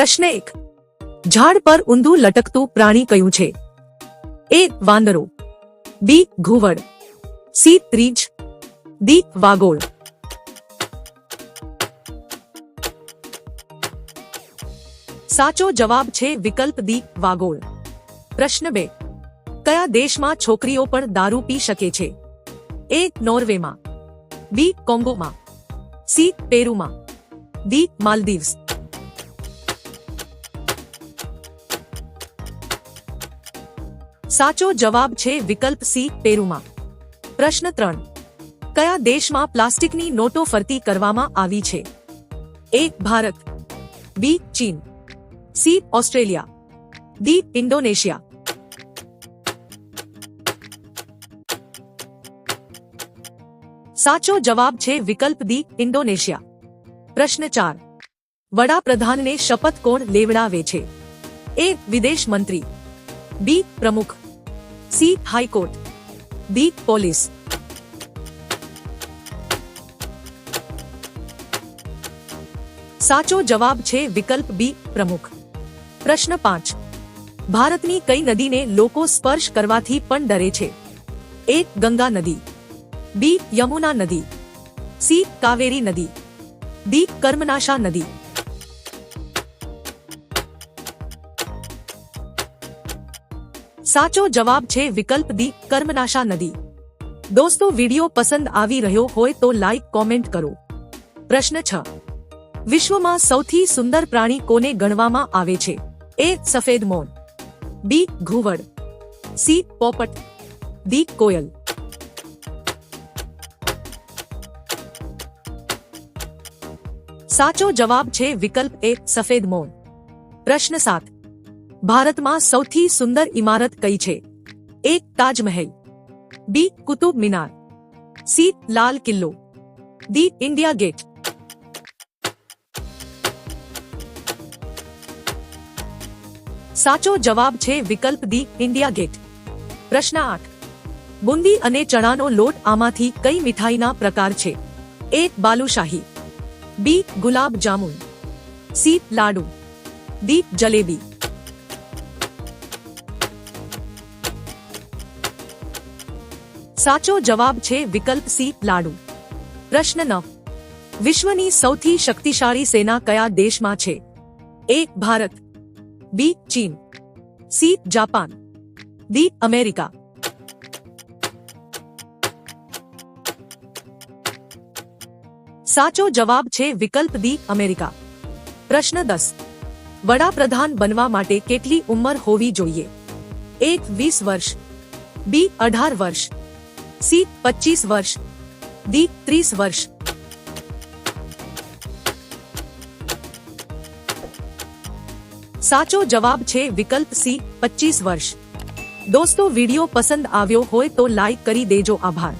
પ્રશ્ન એક ઝાડ પર ઊંધું લટકતું પ્રાણી કયું છે એ વાંદરો બી ઘુવડ સી ત્રીજ દી વાગોળ સાચો જવાબ છે વિકલ્પ દી વાગોળ પ્રશ્ન બે કયા દેશમાં છોકરીઓ પણ દારૂ પી શકે છે એ નોર્વેમાં બી કોંગોમાં સી પેરુમાં દી માલદીવ્સ साचो जवाब छे विकल्प सी पेरुमा प्रश्न त्रन क्या देश में प्लास्टिक नी नोटो फरती करवामा भारत बी चीन सी ऑस्ट्रेलिया डी इंडोनेशिया साचो जवाब छे विकल्प दी इंडोनेशिया प्रश्न चार वड़ा प्रधान ने शपथ कोण लेवड़ा वे छे ए विदेश मंत्री बी प्रमुख C high court B police साचो जवाब छे विकल्प बी प्रमुख प्रश्न पांच भारत की कई नदी ने लोग स्पर्श करने थी डरे छे एक गंगा नदी बी यमुना नदी सी कावेरी नदी डी कर्मनाशा नदी સાચો જવાબ છે વિકલ્પ દી કર્મનાશા નદી દોસ્તો વિડીયો પસંદ આવી રહ્યો હોય તો લાઈક કોમેન્ટ કરો પ્રશ્ન છ વિશ્વમાં સૌથી સુંદર પ્રાણી કોને ગણવામાં આવે છે એ સફેદ મોન બી ઘુવડ સી પોપટ દી કોયલ સાચો જવાબ છે વિકલ્પ એ સફેદ મોન પ્રશ્ન સાત भारत मां સૌથી સુંદર ઇમારત કઈ છે A Taj Mahal B Qutub Minar C Lal Qila D India gate સાચો જવાબ છે વિકલ્પ ડી ઇન્ડિયા ગેટ પ્રશ્ન 8 ગુંદી અને ચણાનો લોટ આમાંથી કઈ મીઠાઈના પ્રકાર છે A balushahi B gulab jamun C ladoo D jalebi સાચો જવાબ છે વિકલ્પ C લાડુ. પ્રશ્ન 9 વિશ્વની સૌથી શક્તિશાળી સેના કયા દેશમાં છે? A ભારત B ચીન C જાપાન D અમેરિકા સાચો જવાબ છે વિકલ્પ D અમેરિકા. પ્રશ્ન 10 વડાપ્રધાન બનવા માટે કેટલી ઉંમર હોવી જોઈએ? A 20 વર્ષ B 18 વર્ષ સી પચીસ વર્ષ ડી ત્રીસ વર્ષ સાચો જવાબ છે વિકલ્પ સી પચીસ વર્ષ દોસ્તો વિડીયો પસંદ આવ્યો હોય તો લાઈક કરી દેજો આભાર